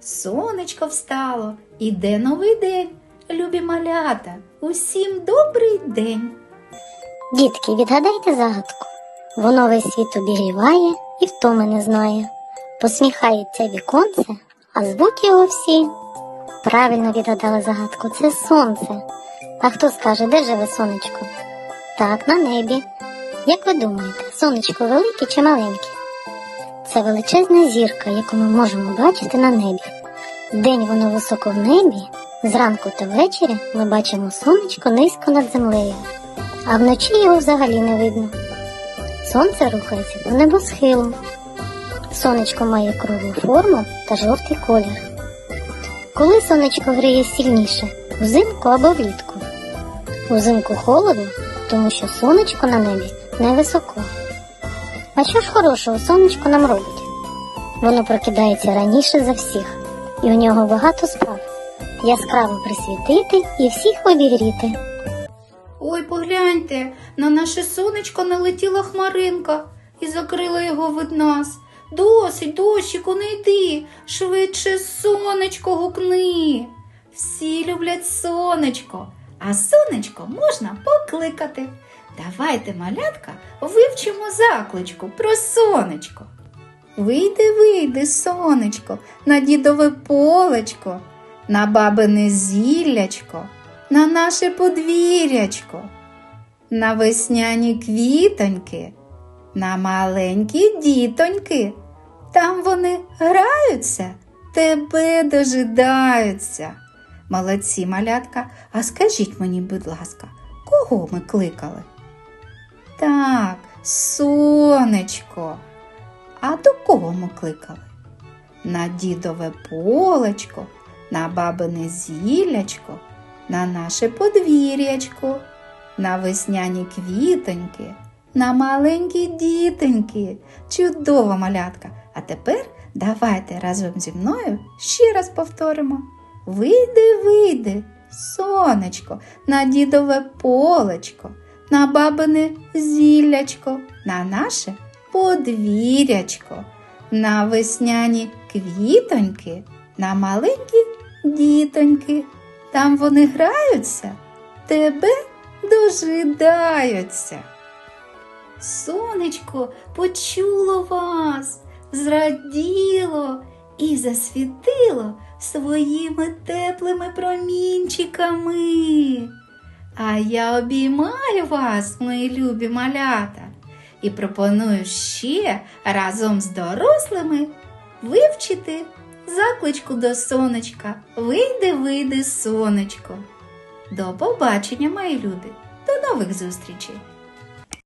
сонечко встало, іде новий день. Любі малята, усім добрий день. Дітки, відгадайте загадку. Воно весь світ обігріває і втоми не знає. Посміхається віконце, а звук його всі. Правильно відгадали загадку, це сонце. А хто скаже, де живе сонечко? Так, на небі. Як ви думаєте, сонечко велике чи маленьке? Це величезна зірка, яку ми можемо бачити на небі. Вдень воно високо в небі, зранку та ввечері ми бачимо сонечко низько над землею, а вночі його взагалі не видно. Сонце рухається по небосхилу. Сонечко має круглу форму та жовтий колір. Коли сонечко гріє сильніше, взимку або влітку. Взимку холодно, тому що сонечко на небі невисоко. А що ж хорошого сонечко нам робить? Воно прокидається раніше за всіх, і у нього багато справ. Яскраво присвітити і всіх обігріти. Ой, погляньте, на наше сонечко налетіла хмаринка і закрила його від нас. Досить, дощику, не йди, швидше сонечко гукни. Всі люблять сонечко, а сонечко можна покликати. Давайте, малятка, вивчимо закличку про сонечко. Вийди, вийди, сонечко, на дідове полечко, на бабине зіллячко, на наше подвір'ячко, на весняні квітоньки, на маленькі дітоньки. Там вони граються, тебе дожидаються. Молодці, малятка, а скажіть мені, будь ласка, кого ми кликали? Так, сонечко. А до кого ми кликали? На дідове полечко, на бабине зіллячко, на наше подвір'ячко, на весняні квітоньки, на маленькі дітоньки. Чудова малятка. А тепер давайте разом зі мною ще раз повторимо. Вийди, вийди, сонечко, на дідове полечко, на бабине зіллячко, на наше подвір'ячко, на весняні квітоньки, на маленькі дітоньки. Там вони граються, тебе дожидаються. Сонечко почуло вас, зраділо і засвітило своїми теплими промінчиками. А я обіймаю вас, мої любі малята, і пропоную ще разом з дорослими вивчити закличку до сонечка. Вийди, вийди, сонечко. До побачення, мої любі, до нових зустрічей!